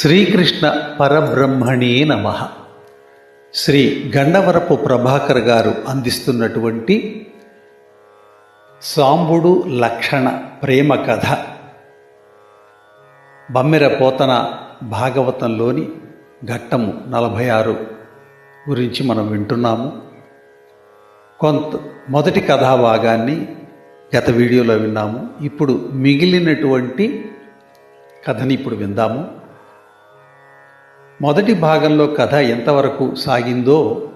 శ్రీకృష్ణ పరబ్రహ్మణే నమ. శ్రీ గండవరపు ప్రభాకర్ గారు అందిస్తున్నటువంటి సాంబుడు లక్షణ ప్రేమ కథ బమ్మెర పోతన భాగవతంలోని ఘట్టము నలభై ఆరు గురించి మనం వింటున్నాము. కొంత మొదటి కథా భాగాన్ని గత వీడియోలో విన్నాము. ఇప్పుడు మిగిలినటువంటి కథని ఇప్పుడు విందాము. మొదటి భాగంలో కథ ఎంతవరకు సాగిందో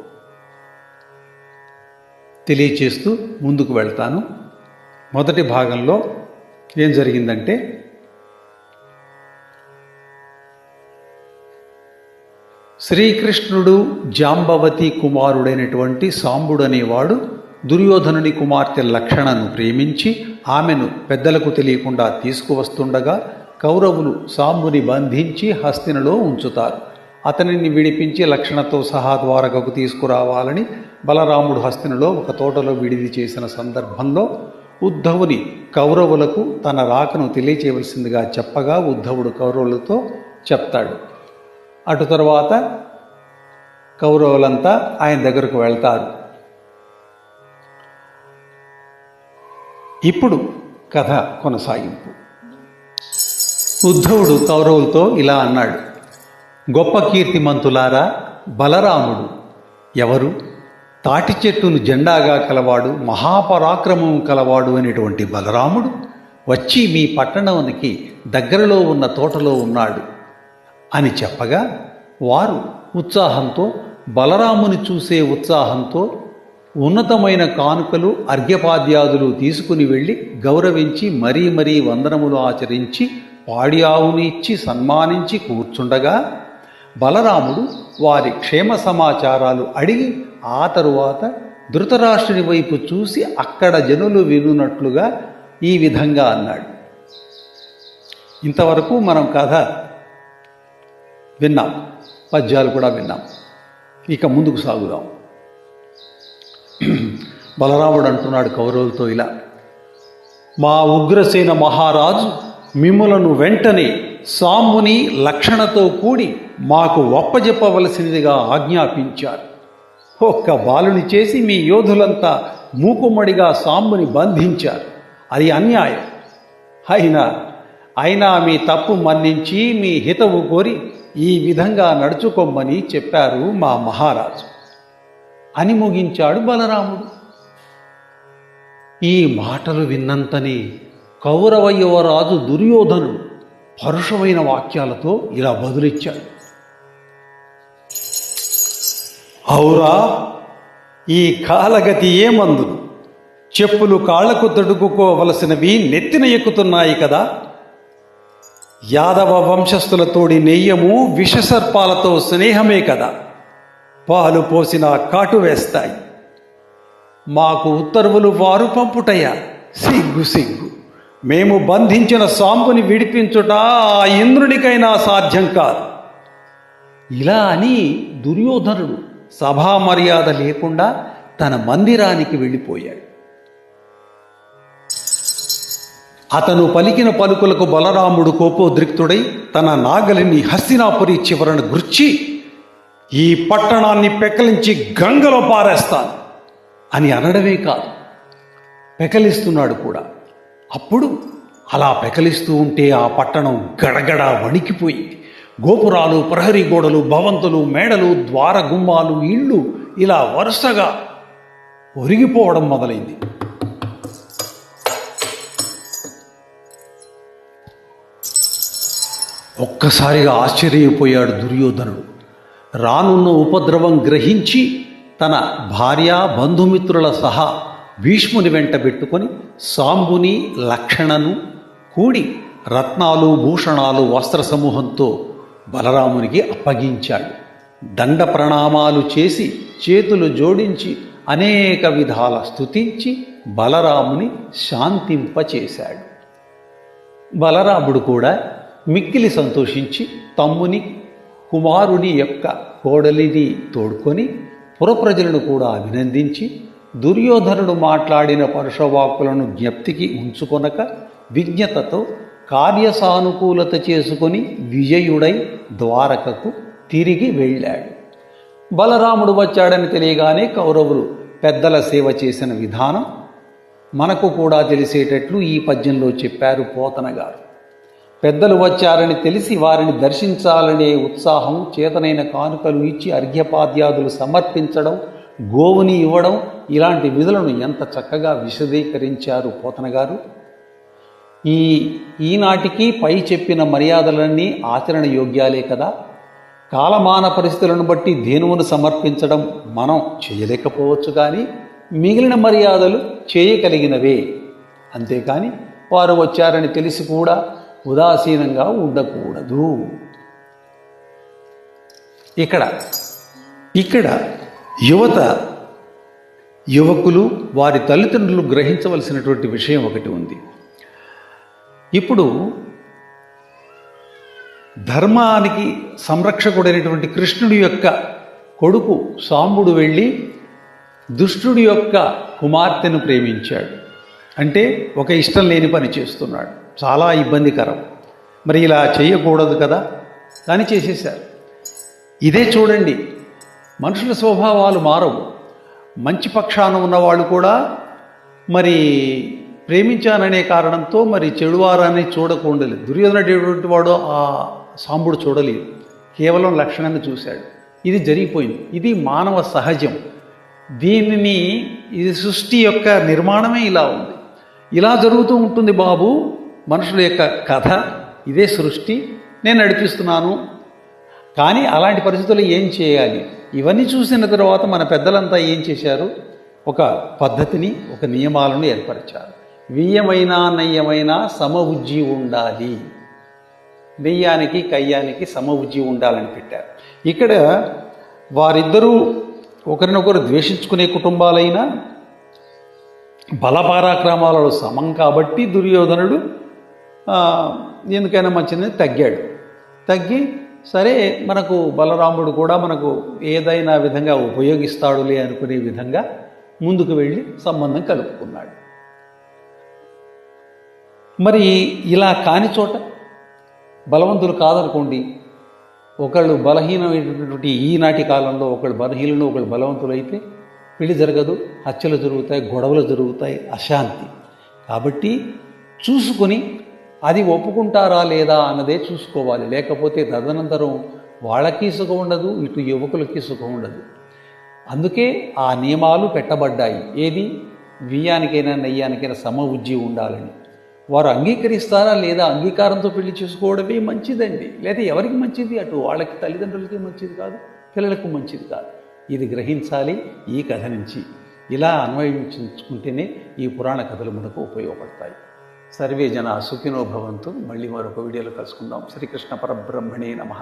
తెలియచేస్తూ ముందుకు వెళ్తాను. మొదటి భాగంలో ఏం జరిగిందంటే శ్రీకృష్ణుడు జాంబవతి కుమారుడైనటువంటి సాంబుడు అనేవాడు దుర్యోధనుని కుమార్తె లక్షణను ప్రేమించి ఆమెను పెద్దలకు తెలియకుండా తీసుకువస్తుండగా కౌరవులు సాంబుని బంధించి హస్తినలో ఉంచుతారు. అతనిని విడిపించి లక్షణతో సహా ద్వారకకు తీసుకురావాలని బలరాముడు హస్తినిలో ఒక తోటలో విడిది చేసిన సందర్భంలో ఉద్ధవుని కౌరవులకు తన రాకను తెలియచేయవలసిందిగా చెప్పగా ఉద్ధవుడు కౌరవులతో చెప్తాడు. అటు తర్వాత కౌరవులంతా ఆయన దగ్గరకు వెళ్తారు. ఇప్పుడు కథ కొనసాగింపు. ఉద్ధవుడు కౌరవులతో ఇలా అన్నాడు. గొప్ప కీర్తిమంతులారా బలరాముడు. ఎవరు? తాటి చెట్టును జెండాగా కలవాడు మహాపరాక్రమం కలవాడు అనేటువంటి బలరాముడు వచ్చి మీ పట్టణానికి దగ్గరలో ఉన్న తోటలో ఉన్నాడు అని చెప్పగా వారు ఉత్సాహంతో బలరాముని చూసే ఉత్సాహంతో ఉన్నతమైన కానుకలు అర్ఘ్యపాద్యాదులు తీసుకుని వెళ్ళి గౌరవించి మరీ మరీ వందనములు ఆచరించి పాడి ఆవుని ఇచ్చి సన్మానించి కూర్చుండగా బలరాముడు వారి క్షేమ సమాచారాలు అడిగి ఆ తరువాత ధృతరాష్ట్రుని వైపు చూసి అక్కడ జనులు వినున్నట్లుగా ఈ విధంగా అన్నాడు. ఇంతవరకు మనం కథ విన్నాం. పద్యాలు కూడా విన్నాం. ఇక ముందుకు సాగుదాం. బలరాముడు అంటున్నాడు కౌరవులతో ఇలా మా ఉగ్రసేన మహారాజు మిమ్మలను వెంటనే సాముని లక్షణతో కూడి మాకు ఒప్పజెప్పవలసినదిగా ఆజ్ఞాపించారు. ఒక్క బాలుని చేసి మీ యోధులంతా మూకుమ్మడిగా సాంబుని బంధించారు. అది అన్యాయం. అయినా అయినా మీ తప్పు మన్నించి మీ హితవు కోరి ఈ విధంగా నడుచుకోమ్మని చెప్పారు మా మహారాజు. అని ముగించాడు బలరాముడు. ఈ మాటలు విన్నంతనే కౌరవ యువరాజు దుర్యోధనుడు పరుషమైన వాక్యాలతో ఇలా బదులిచ్చాడు. ఔరా ఈ కాలగతి ఏమందును చెప్పులు కాళ్ళకు తడుకుకోవలసినవి నెత్తిన ఎక్కుతున్నాయి కదా. యాదవ వంశస్థులతోడి నెయ్యము విషసర్పాలతో స్నేహమే కదా. పాలు పోసిన కాటు వేస్తాయి. మాకు ఉత్తర్వులు వారు పంపుటయ్యా. సిగ్గు సిగ్గు మేము బంధించిన సాంబుని విడిపించుట ఆ ఇంద్రునికైనా సాధ్యం కాదు. ఇలా అని దుర్యోధనుడు సభా మర్యాద లేకుండా తన మందిరానికి వెళ్ళిపోయాడు. అతను పలికిన పలుకులకు బలరాముడు కోపోద్రిక్తుడై తన నాగలిని హస్తినాపురి చివరన గుర్చి ఈ పట్టణాన్ని పెకలించి గంగలో పారేస్తాను అని అనడమే కాదు పెకలిస్తున్నాడు కూడా. అప్పుడు అలా పెకలిస్తూ ఉంటే ఆ పట్టణం గడగడ వణికిపోయింది. గోపురాలు ప్రహరీ గోడలు భవంతులు మేడలు ద్వార గుమ్మాలు ఇళ్ళు ఇలా వరుసగా ఒరిగిపోవడం మొదలైంది. ఒక్కసారిగా ఆశ్చర్యపోయాడు దుర్యోధనుడు. రానున్న ఉపద్రవం గ్రహించి తన భార్య బంధుమిత్రుల సహా భీష్ముని వెంట పెట్టుకొని సాంబుని లక్షణను కూడి రత్నాలు భూషణాలు వస్త్ర సమూహంతో బలరామునికి అప్పగించాడు. దండ ప్రణామాలు చేసి చేతులు జోడించి అనేక విధాల స్థుతించి బలరాముని శాంతింపచేశాడు. బలరాముడు కూడా మిక్కిలి సంతోషించి తమ్ముని కుమారుని యొక్క కోడలిని తోడుకొని పురప్రజలను కూడా అభినందించి దుర్యోధనుడు మాట్లాడిన పరుషవాకులను జ్ఞప్తికి ఉంచుకొనక విజ్ఞతతో కార్యసానుకూలత చేసుకొని విజయుడై ద్వారకకు తిరిగి వెళ్ళాడు. బలరాముడు వచ్చాడని తెలియగానే కౌరవులు పెద్దల సేవ చేసిన విధానం మనకు కూడా తెలిసేటట్లు ఈ పద్యంలో చెప్పారు పోతన గారు. పెద్దలు వచ్చారని తెలిసి వారిని దర్శించాలనే ఉత్సాహం చేతనైన కానుకలు ఇచ్చి అర్ఘ్యపాద్యాదులు సమర్పించడం గోవుని ఇవ్వడం ఇలాంటి విధులను ఎంత చక్కగా విశదీకరించారు పోతన గారు. ఈ ఈనాటికి పై చెప్పిన మర్యాదలన్నీ ఆచరణ యోగ్యాలే కదా. కాలమాన పరిస్థితులను బట్టి దేనువును సమర్పించడం మనం చేయలేకపోవచ్చు కానీ మిగిలిన మర్యాదలు చేయగలిగినవే. అంతేకాని వారు వచ్చారని తెలిసి కూడా ఉదాసీనంగా ఉండకూడదు. ఇక్కడ ఇక్కడ యువత యువకులు వారి తల్లిదండ్రులు గ్రహించవలసినటువంటి విషయం ఒకటి ఉంది. ఇప్పుడు ధర్మానికి సంరక్షకుడైనటువంటి కృష్ణుడి యొక్క కొడుకు సాంబుడు వెళ్ళి దుష్టుడి యొక్క కుమార్తెను ప్రేమించాడు. అంటే ఒక ఇష్టం లేని పని చేస్తున్నాడు. చాలా ఇబ్బందికరం. మరి ఇలా చేయకూడదు కదా? కానీ చేసేశారు. ఇదే చూడండి మనుషుల స్వభావాలు మారవు. మంచి పక్షాన ఉన్నవాళ్ళు కూడా మరి ప్రేమించాననే కారణంతో మరి చెడువారాన్ని చూడకుండలేదు దుర్యోధనటువంటి వాడు ఆ సాంబుడు చూడలేదు. కేవలం లక్షణాన్ని చూశాడు. ఇది జరిగిపోయింది. ఇది మానవ సహజం. దీనిని ఇది సృష్టి యొక్క నిర్మాణమే ఇలా ఉంది. ఇలా జరుగుతూ ఉంటుంది బాబు. మనుషుల యొక్క కథ. ఇదే సృష్టి. నేను నడిపిస్తున్నాను. కానీ అలాంటి పరిస్థితుల్లో ఏం చేయాలి? ఇవన్నీ చూసిన తర్వాత మన పెద్దలంతా ఏం చేశారు? ఒక పద్ధతిని ఒక నియమాలను ఏర్పరిచారు. వియ్యమైనా నయ్యమైనా సమ ఉజ్జి ఉండాలి. నెయ్యానికి కయ్యానికి సమ ఉజ్జి ఉండాలని పెట్టారు. ఇక్కడ వారిద్దరూ ఒకరినొకరు ద్వేషించుకునే కుటుంబాలైనా బలపారాక్రమాలలో సమం కాబట్టి దుర్యోధనుడు ఎందుకైనా మంచిదని తగ్గాడు. తగ్గి సరే మనకు బలరాముడు కూడా మనకు ఏదైనా విధంగా ఉపయోగిస్తాడులే అనుకునే విధంగా ముందుకు వెళ్ళి సంబంధం కలుపుకున్నాడు. మరి ఇలా కాని చోట బలవంతులు కాదనుకోండి ఒకళ్ళు బలహీనమైనటువంటి ఈనాటి కాలంలో ఒకళ్ళు బలహీనులు ఒకళ్ళు బలవంతులు అయితే పెళ్ళి జరగదు హత్యలు జరుగుతాయి గొడవలు జరుగుతాయి అశాంతి. కాబట్టి చూసుకొని అది ఒప్పుకుంటారా లేదా అన్నదే చూసుకోవాలి. లేకపోతే తదనంతరం వాళ్ళకి సుఖం ఉండదు ఇటు యువకులకి సుఖం ఉండదు. అందుకే ఆ నియమాలు పెట్టబడ్డాయి. ఏది? బియ్యానికైనా నెయ్యానికైనా సమ ఉజ్జి ఉండాలని. వారు అంగీకరిస్తారా లేదా అంగీకారంతో పెళ్ళి చేసుకోవడమే మంచిదండి. లేదా ఎవరికి మంచిది? అటు వాళ్ళకి తల్లిదండ్రులకి మంచిది కాదు పిల్లలకు మంచిది కాదు. ఇది గ్రహించాలి ఈ కథ నుంచి. ఇలా అన్వయించుకుంటేనే ఈ పురాణ కథలు మనకు ఉపయోగపడతాయి. సర్వే జన సుఖినో భవంతు. మళ్ళీ మరొక వీడియోలో కలుసుకుందాం. శ్రీకృష్ణ పరబ్రహ్మణే నమ.